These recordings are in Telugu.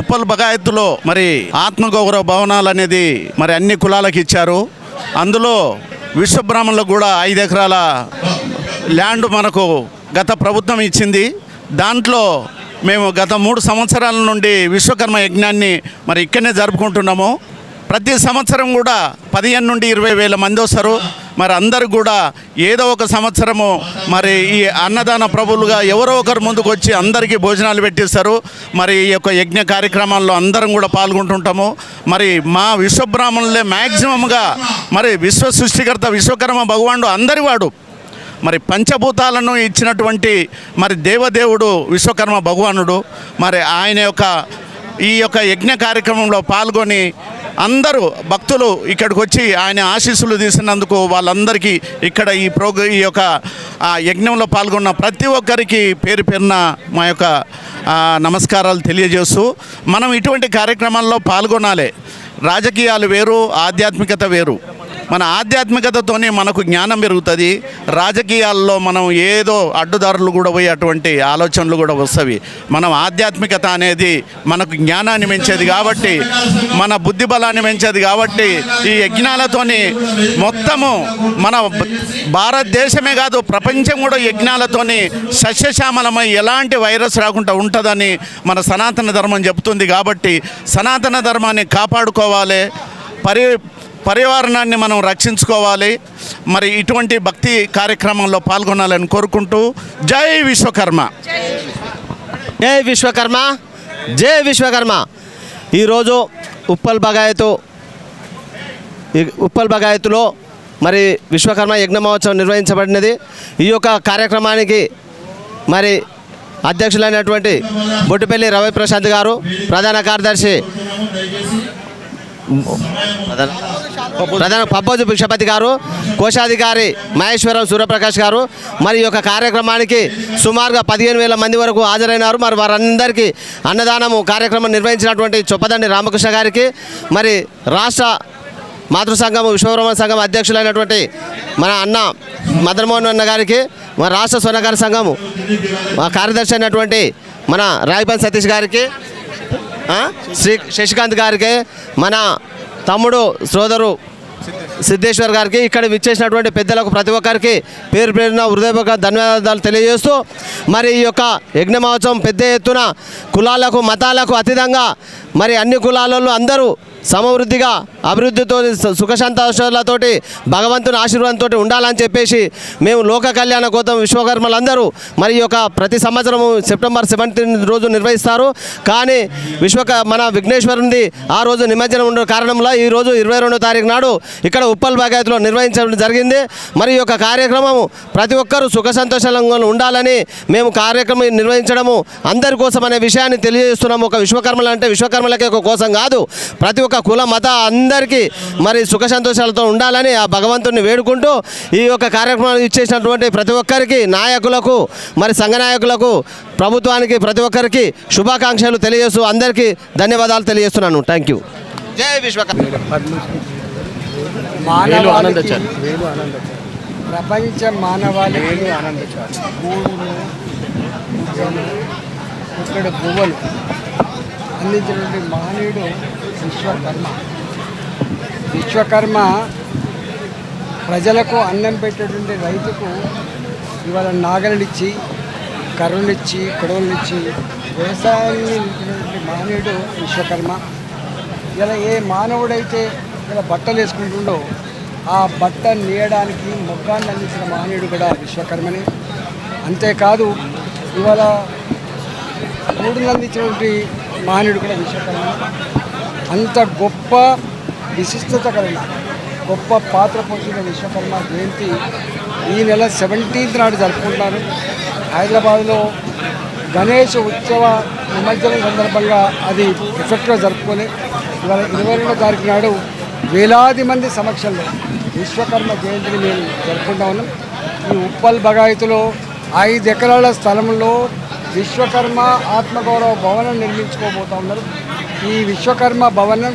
ఉప్పల్ బగాయత్తులో మరి ఆత్మగౌరవ భవనాలు అనేది మరి అన్ని కులాలకు ఇచ్చారు. అందులో విశ్వబ్రాహ్మణులకు కూడా ఐదు ఎకరాల ల్యాండ్ మనకు గత ప్రభుత్వం ఇచ్చింది. దాంట్లో మేము గత మూడు సంవత్సరాల నుండి విశ్వకర్మ యజ్ఞాన్ని మరి ఇక్కడనే జరుపుకుంటున్నాము. ప్రతి సంవత్సరం కూడా పదిహేను నుండి ఇరవై వేల మంది వస్తారు. మరి అందరు కూడా ఏదో ఒక సంవత్సరము మరి ఈ అన్నదాన ప్రభులుగా ఎవరో ఒకరు ముందుకు వచ్చి అందరికీ భోజనాలు పెట్టిస్తారు. మరి ఈ యొక్క యజ్ఞ కార్యక్రమాల్లో అందరం కూడా పాల్గొంటుంటాము. మరి మా విశ్వబ్రాహ్మణులే మ్యాక్సిమంగా మరి విశ్వ సృష్టికర్త విశ్వకర్మ భగవానుడు అందరి వాడు. మరి పంచభూతాలను ఇచ్చినటువంటి మరి దేవదేవుడు విశ్వకర్మ భగవానుడు. మరి ఆయన యొక్క ఈ యొక్క యజ్ఞ కార్యక్రమంలో పాల్గొని అందరూ భక్తులు ఇక్కడికి వచ్చి ఆయన ఆశీస్సులు తీసినందుకు వాళ్ళందరికీ ఇక్కడ ఈ ప్రోగ్ర ఈ యొక్క యజ్ఞంలో పాల్గొన్న ప్రతి ఒక్కరికి పేరు పేరున మా యొక్క నమస్కారాలు తెలియజేస్తూ మనం ఇటువంటి కార్యక్రమాల్లో పాల్గొనాలి. రాజకీయాలు వేరు ఆధ్యాత్మికత వేరు. మన ఆధ్యాత్మికతతోనే మనకు జ్ఞానం పెరుగుతుంది. రాజకీయాల్లో మనం ఏదో అడ్డుదారులు కూడా పోయి అటువంటి ఆలోచనలు కూడా వస్తవి. మనం ఆధ్యాత్మికత అనేది మనకు జ్ఞానాన్ని పెంచేది కాబట్టి మన బుద్ధి బలాన్ని పెంచేది కాబట్టి ఈ యజ్ఞాలతోని మొత్తము మన భారతదేశమే కాదు ప్రపంచం కూడా యజ్ఞాలతోని సస్యశ్యామలమై ఎలాంటి వైరస్ రాకుండా ఉంటుందని మన సనాతన ధర్మం చెబుతుంది కాబట్టి సనాతన ధర్మాన్ని కాపాడుకోవాలి. పరి పర్యావరణాన్ని మనం రక్షించుకోవాలి. మరి ఇటువంటి భక్తి కార్యక్రమంలో పాల్గొనాలని కోరుకుంటూ జై విశ్వకర్మ. జై విశ్వకర్మ. జై విశ్వకర్మ. ఈరోజు ఉప్పల్ బగాయతు ఉప్పల్ బగాయతులో మరి విశ్వకర్మ యజ్ఞ మహోత్సవం నిర్వహించబడినది. ఈ యొక్క కార్యక్రమానికి మరి అధ్యక్షులైనటువంటి బొట్టుపల్లి రవి ప్రసాద్ గారు ప్రధాన కార్యదర్శి ప్రధాన ప్రధాన పబ్బోజు భిక్షపతి గారు కోశాధికారి మహేశ్వరం సూర్యప్రకాష్ గారు. మరి ఈ యొక్క కార్యక్రమానికి సుమారుగా పదిహేను వేల మంది వరకు హాజరైనారు. మరి వారందరికీ అన్నదానము కార్యక్రమం నిర్వహించినటువంటి చొప్పదండి రామకృష్ణ గారికి. మరి రాష్ట్ర మాతృ సంఘం విశ్వబ్రహ్మణ సంఘం అధ్యక్షులైనటువంటి మన అన్న మదన్మోహన్ అన్న గారికి మన రాష్ట్ర స్వర్ణకార సంఘము మా కార్యదర్శి అయినటువంటి మన రాయపల్లి సతీష్ గారికి శ్రీ శశికాంత్ గారికి మన తమ్ముడు సోదరు సిద్ధేశ్వర్ గారికి ఇక్కడ విచ్చేసినటువంటి పెద్దలకు ప్రతి ఒక్కరికి పేరు పేరున హృదయపూర్వక ధన్యవాదాలు తెలియజేస్తూ మరి ఈ యొక్క యజ్ఞ మహోత్సవం పెద్ద ఎత్తున కులాలకు మతాలకు అతీతంగా మరి అన్ని కులాలలో అందరూ సమవృద్ధిగా అభివృద్ధితో సు- సుఖ సంతోషాలతోటి భగవంతుని ఆశీర్వాదంతో ఉండాలని చెప్పేసి మేము లోక కళ్యాణ గోతం విశ్వకర్మలందరూ మరి యొక్క ప్రతి సంవత్సరము సెప్టెంబర్ సెవెంటీన్ రోజు నిర్వహిస్తారు. కానీ విశ్వక మన విఘ్నేశ్వరునిది ఆ రోజు నిమజ్జనం ఉండే కారణంలో ఈ రోజు ఇరవై రెండో తారీఖు నాడు ఇక్కడ ఉప్పల్ బాగాయత్లో నిర్వహించడం జరిగింది. మరి యొక్క కార్యక్రమము ప్రతి ఒక్కరూ సుఖ సంతోషంగా ఉండాలని మేము కార్యక్రమం నిర్వహించడము అందరి కోసం అనే విషయాన్ని తెలియజేస్తున్నాము. ఒక విశ్వకర్మలు అంటే విశ్వకర్మలకే ఒక కోసం కాదు. ప్రతి ఒక్క కుల మత అందరికీ మరి సుఖ సంతోషాలతో ఉండాలని ఆ భగవంతుని వేడుకుంటూ ఈ యొక్క కార్యక్రమాన్ని ఇచ్చేసినటువంటి ప్రతి ఒక్కరికి నాయకులకు మరి సంఘ నాయకులకు ప్రభుత్వానికి ప్రతి ఒక్కరికి శుభాకాంక్షలు తెలియజేస్తూ అందరికీ ధన్యవాదాలు తెలియజేస్తున్నాను. థ్యాంక్ యూ జై విశ్వకర్మ ప్రపంచ ఇక్కడ గువ్వలు. అందించినటువంటి మహనీయుడు విశ్వకర్మ. విశ్వకర్మ ప్రజలకు అన్నం పెట్టేటువంటి రైతుకు ఇవాళ నాగలిచ్చి కర్రనిచ్చి కొడవలనిచ్చి వ్యవసాయాన్ని నిలిపినటువంటి మహనీయుడు విశ్వకర్మ. ఇలా ఏ మానవుడైతే ఇలా బట్టలు వేసుకుంటుండో ఆ బట్ట నేయడానికి మొగ్గాన్ని అందించిన మహనీయుడు కూడా విశ్వకర్మనే. అంతేకాదు ఇవాళ మూడు అందించినటువంటి మహనీయుడు కూడా విశ్వకర్మ అంత గొప్ప విశిష్టత కలిగిన గొప్ప పాత్ర పోషించిన విశ్వకర్మ జయంతి ఈ నెల సెవెంటీన్త్ నాడు జరుపుకుంటారు. హైదరాబాద్లో గణేష్ ఉత్సవ నిమజ్జనం సందర్భంగా అది ఎఫెక్ట్గా జరుపుకొని ఇవాళ ఇరవై రెండో తారీఖు నాడు వేలాది మంది సమక్షంలో విశ్వకర్మ జయంతిని మేము జరుపుకుంటా ఉన్నాం. ఈ ఉప్పల్ బగాయతులో ఐదు ఎకరాల స్థలంలో విశ్వకర్మ ఆత్మగౌరవ భవనం నిర్మించుకోబోతా ఉన్నారు ఈ విశ్వకర్మ భవనం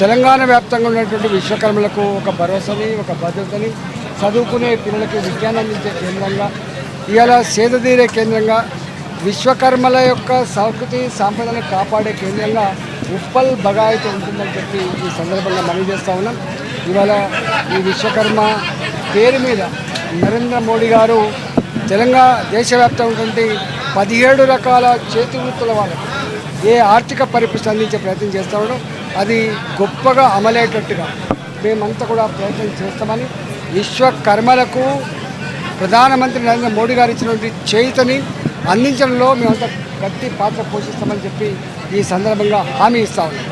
తెలంగాణ వ్యాప్తంగా ఉన్నటువంటి విశ్వకర్మలకు ఒక భరోసాని ఒక భద్రతని చదువుకునే పిల్లలకి విజ్ఞానం అందించే కేంద్రంగా ఇవాళ సేదతీరే కేంద్రంగా విశ్వకర్మల యొక్క సంస్కృతి సాంప్రదాయాన్ని కాపాడే కేంద్రంగా ఉప్పల్ బగాయిత ఉంటుందని చెప్పి ఈ సందర్భంగా మనవి చేస్తూ ఉన్నాం. ఇవాళ ఈ విశ్వకర్మ పేరు మీద నరేంద్ర మోడీ గారు తెలంగాణ దేశవ్యాప్తంగా ఉన్నటువంటి పదిహేడు రకాల చేతి వృత్తుల వాళ్ళకి ఏ ఆర్థిక పరిపుష్టి అందించే ప్రయత్నం చేస్తామో అది గొప్పగా అమలయ్యేటట్టుగా మేమంతా కూడా ప్రయత్నం చేస్తామని విశ్వకర్మలకు ప్రధానమంత్రి నరేంద్ర మోడీ గారు ఇచ్చినటువంటి చేతని అందించడంలో మేమంతా గట్టి పాత్ర పోషిస్తామని చెప్పి ఈ సందర్భంగా హామీ ఇస్తా ఉన్నాం.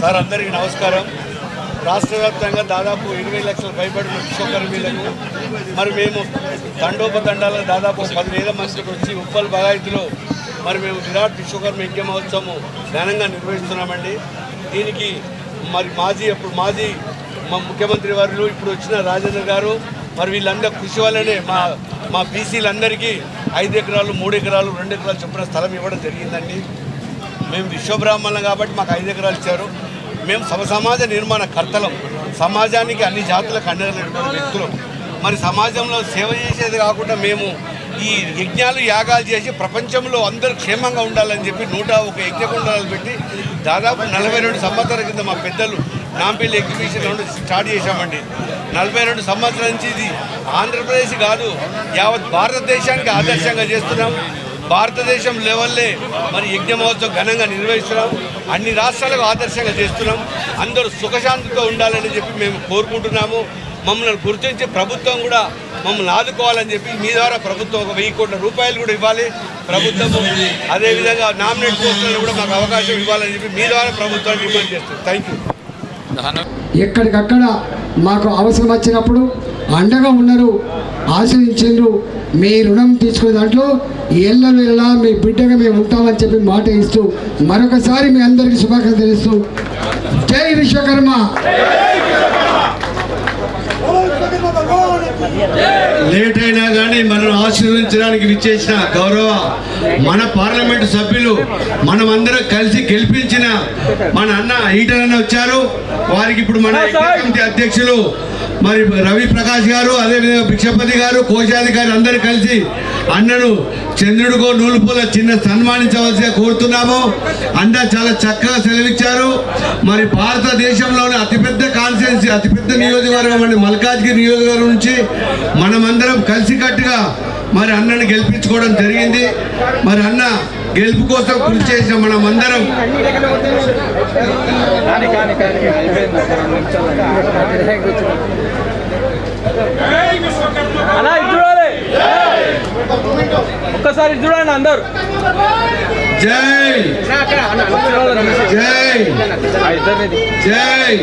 సార్ అందరికీ నమస్కారం. రాష్ట్ర వ్యాప్తంగా దాదాపు ఇరవై లక్షల భయపడిన విశ్వకర్మీలకు మరి మేము తండోపతండాల దాదాపు పదివేల మందికి వచ్చి ఉప్పల్ బగాయతిలో మరి మేము విరాట్ విశ్వకర్మ యజ్ఞ మహోత్సవం ఘనంగా నిర్వహిస్తున్నామండి. దీనికి మరి మాజీ అప్పుడు మాజీ మా ముఖ్యమంత్రి వారు ఇప్పుడు వచ్చిన రాజేంద్ర గారు మరి వీళ్ళందరూ కృషి వల్లనే మా మా బీసీలందరికీ ఐదు ఎకరాలు మూడు ఎకరాలు రెండు ఎకరాలు చొప్పున స్థలం ఇవ్వడం జరిగిందండి. మేము విశ్వబ్రాహ్మణులం కాబట్టి మాకు ఐదు ఎకరాలు ఇచ్చారు. మేము సమసమాజ నిర్మాణ కర్తలం. సమాజానికి అన్ని జాతులకు అండటువంటి వ్యక్తులు. మరి సమాజంలో సేవ చేసేది కాకుండా మేము ఈ యజ్ఞాలు యాగాలు చేసి ప్రపంచంలో అందరూ క్షేమంగా ఉండాలని చెప్పి నూట ఒక యజ్ఞకుండాలు పెట్టి దాదాపు నలభై రెండు సంవత్సరాల కింద మా పెద్దలు నాంపల్లి ఎగ్జిబిషన్ నుండి స్టార్ట్ చేశామండి. నలభై రెండు సంవత్సరాల నుంచి ఇది ఆంధ్రప్రదేశ్ కాదు యావత్ భారతదేశానికి ఆదర్శంగా చేస్తున్నాం. భారతదేశం లెవెల్లే మరి యజ్ఞ మహోత్సవం ఘనంగా నిర్వహిస్తున్నాం. అన్ని రాష్ట్రాలకు ఆదర్శంగా చేస్తున్నాం. అందరూ సుఖశాంతితో ఉండాలని చెప్పి మేము కోరుకుంటున్నాము. మమ్మల్ని గుర్తించి ప్రభుత్వం కూడా మమ్మల్ని ఆదుకోవాలని చెప్పి మీ ద్వారా ప్రభుత్వం ఒక వెయ్యి కోట్ల రూపాయలు కూడా ఇవ్వాలి. ప్రభుత్వము అదేవిధంగా నామినేట్ పోస్టులను కూడా మాకు అవకాశం ఇవ్వాలని చెప్పి మీ ద్వారా ప్రభుత్వాన్ని డిమాండ్ చేస్తాం థ్యాంక్ యూ ఎక్కడికక్కడ మాకు అవసరం వచ్చినప్పుడు అండగా ఉన్నారు ఆశ్రయించారు మీ రుణం తీసుకునే దాంట్లో ఎల్లవేళలా మీ బిడ్డగా మేము ఉంటామని చెప్పి మాట ఇస్తూ మరొకసారి మీ అందరికీ శుభాకాంక్షలు తెలుస్తూ. జై విశ్వకర్మ. లేట్ అయినా కానీ మనం ఆశీర్వదించడానికి విచ్చేసిన గౌరవ మన పార్లమెంటు సభ్యులు మనమందరం కలిసి గెలిపించిన మన అన్న ఈటల అన్న వచ్చారు. వారికి ఇప్పుడు మన అధ్యక్షులు మరి రవి ప్రకాష్ గారు అదేవిధంగా భిక్షపతి గారు కోశాధికారి అందరూ కలిసి అన్నను చంద్రుడికో నూలుపూల చిన్న సన్మానించవలసిగా కోరుతున్నాము అన్న చాలా చక్కగా సెలవిచ్చారు మరి భారతదేశంలోని అతిపెద్ద కాన్స్టిట్యున్సీ అతిపెద్ద నియోజకవర్గం అండి మల్కాజ్గిరి నియోజకవర్గం నుంచి మనమందరం కలిసికట్టుగా మరి అన్నను గెలిపించుకోవడం జరిగింది మరి అన్న గెలుపు కోసం కృషి చేసిన మనం అందరం అన్నా ఇది చూడాలి. ఒక్కసారి ఇది చూడండి అందరు. జై. జై. జై.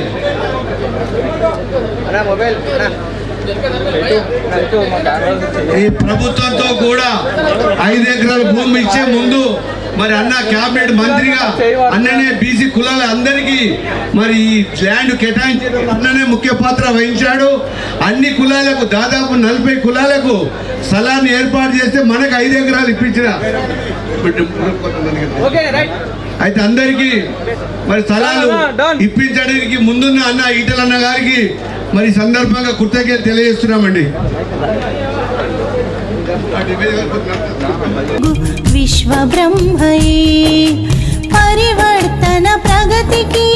ఈ ప్రభుత్వంతో కూడా ఐదు ఎకరాల భూమి ఇచ్చే ముందు మరి అన్న క్యాబినెట్ మంత్రిగా అన్ననే బీసీ కులాల అందరికీ మరి ఈ ల్యాండ్ కేటాయించడం అన్ననే ముఖ్య పాత్ర వహించాడు. అన్ని కులాలకు దాదాపు నలభై కులాలకు స్థలాన్ని ఏర్పాటు చేస్తే మనకు ఐదు ఎకరాలు ఇప్పించిన. అయితే అందరికీ మరి స్థలాలు. ఇప్పించడానికి ముందున్న అన్న ఈటల అన్న గారికి మరి సందర్భంగా కృతజ్ఞత తెలియజేస్తున్నామండి. విశ్వబ్రహ్మయే పరివర్తన ప్రగతికి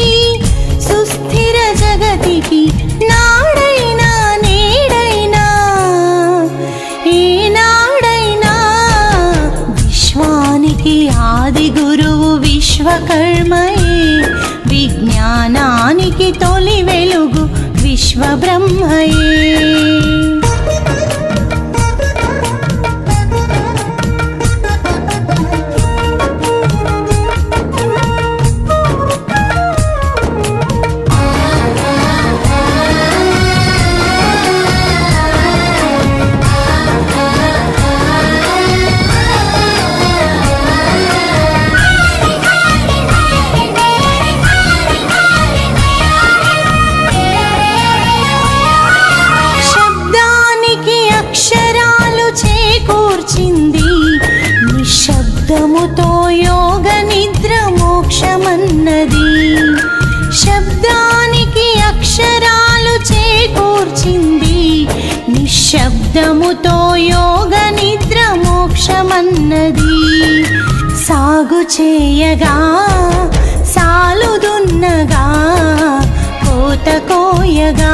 సుస్థిర జగతికి నాడైనా నేడైనా ఏనాడైనా విశ్వానికి ఆది గురువు విశ్వకర్మయే విజ్ఞానానికి తొలి వెలుగు విశ్వబ్రహ్మయే అక్షరాలు యోగ నిద్ర మోక్షమన్నది. సాగు చేయగా సాలుదున్నగా కోత కోయగా.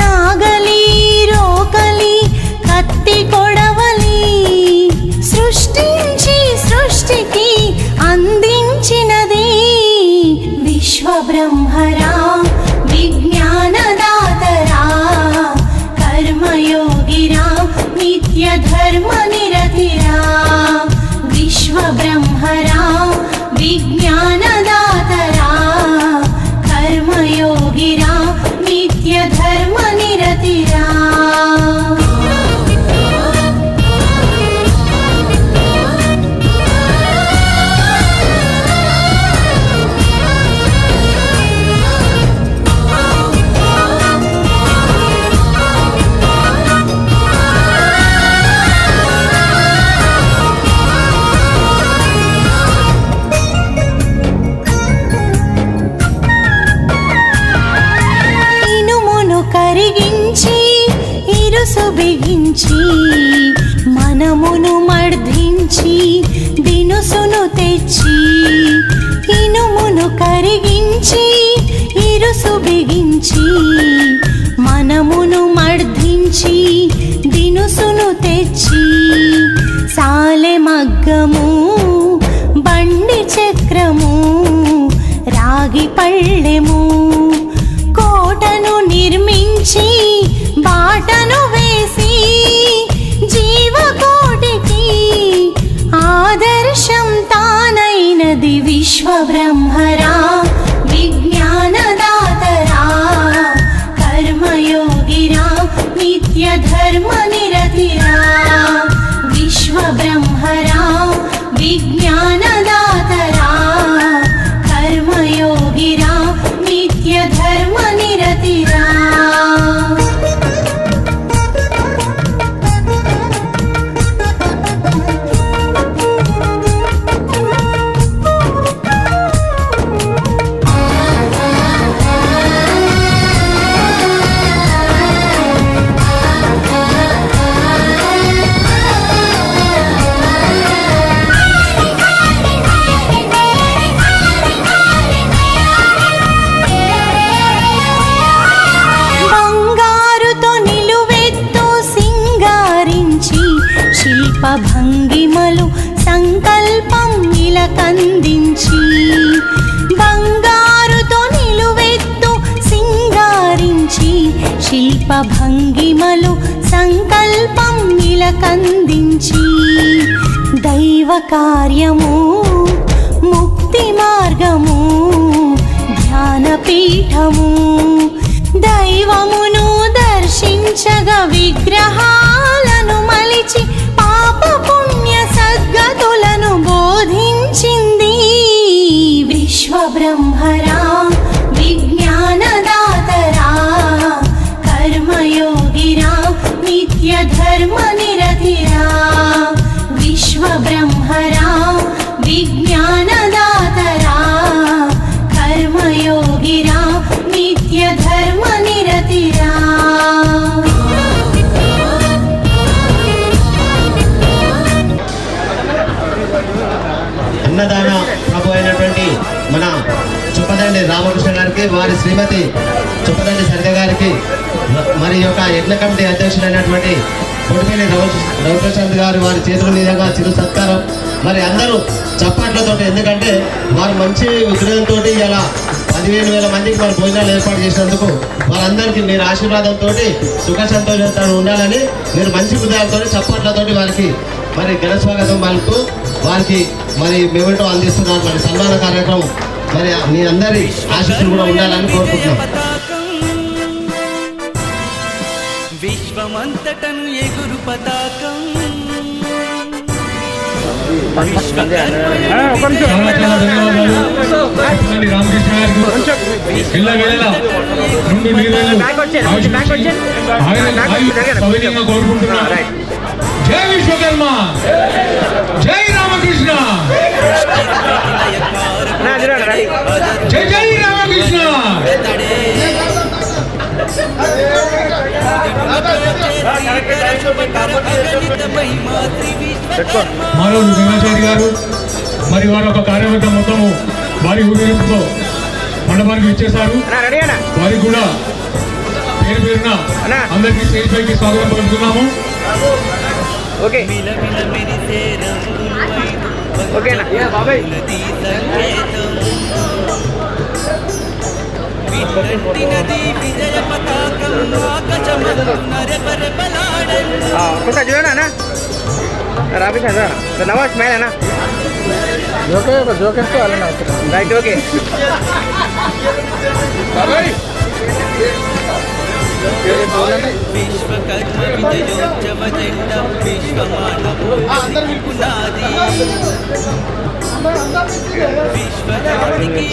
నాగలి రోకలి కత్తి కొడవలి సృష్టించి సృష్టికి అందించినది విశ్వబ్రహ్మరా. శిల్ప భంగిమలు సంకల్పం నిలకందించి దైవ కార్యము ముక్తి మార్గము ధ్యానపీఠము దైవమును దర్శించగ విగ్రహాలను మలిచి పాప పుణ్య సద్గతులను బోధించింది విశ్వబ్రహ్మ వారి శ్రీమతి చుప్పదండి సరిత గారికి మరి యొక్క యజ్ఞ కమిటీ అధ్యక్షుడైనటువంటి పొడిపేని రవి రవిప్రశాంత్ గారు వారి చేతుల మీదుగా చిరు సత్కారం. మరి అందరూ చప్పట్లతో ఎందుకంటే వారు మంచి విగ్రహంతో ఇలా పదిహేను వేల మందికి మరి భోజనాలు ఏర్పాటు చేసినందుకు వారందరికీ మీరు ఆశీర్వాదంతో సుఖ సంతోషంతో ఉండాలని మీరు మంచి హృదయాలతో చప్పట్లతో వారికి మరి ఘన స్వాగతం పలుకుతూ వారికి మరి మేమేంటో అందిస్తున్నారు. మరి సన్మాన కార్యక్రమం మరి మీ అందరి ఆశీస్సులు కూడా ఉండాలని కోరుకుంటున్నాం. పతాకం విశ్వమంతటను ఎగురు పతాకం. కోరుకుంటున్నాను. జై విశ్వకర్మ. జై రామకృష్ణ. జై జై రామకృష్ణ గారు మరి వారి యొక్క కార్యవర్గం మొత్తము వారి ఊరేగింపుతో మండపానికి ఇచ్చేశారు. వారికి కూడా పేరు పేరున అందరికీ స్టేజ్ పైకి స్వాగతం పలుకుతున్నాము. విలవిల మెరిసే రంగులవై నదీ సంకేతం విన్నట్టినది విజయ పతాకం ఆకాశమందున రెపరెపలాడెను. కొంచెం చూడండి అన్న రాబీ సార్ నవాజ్ స్మైల్ అన్న జోకే జోకేస్తూ వాళ్ళని రైట్ ఓకే విశ్వకర్మ విజయోత్సవ జెండ విశ్వమానవు. పునాది విశ్వజాతికి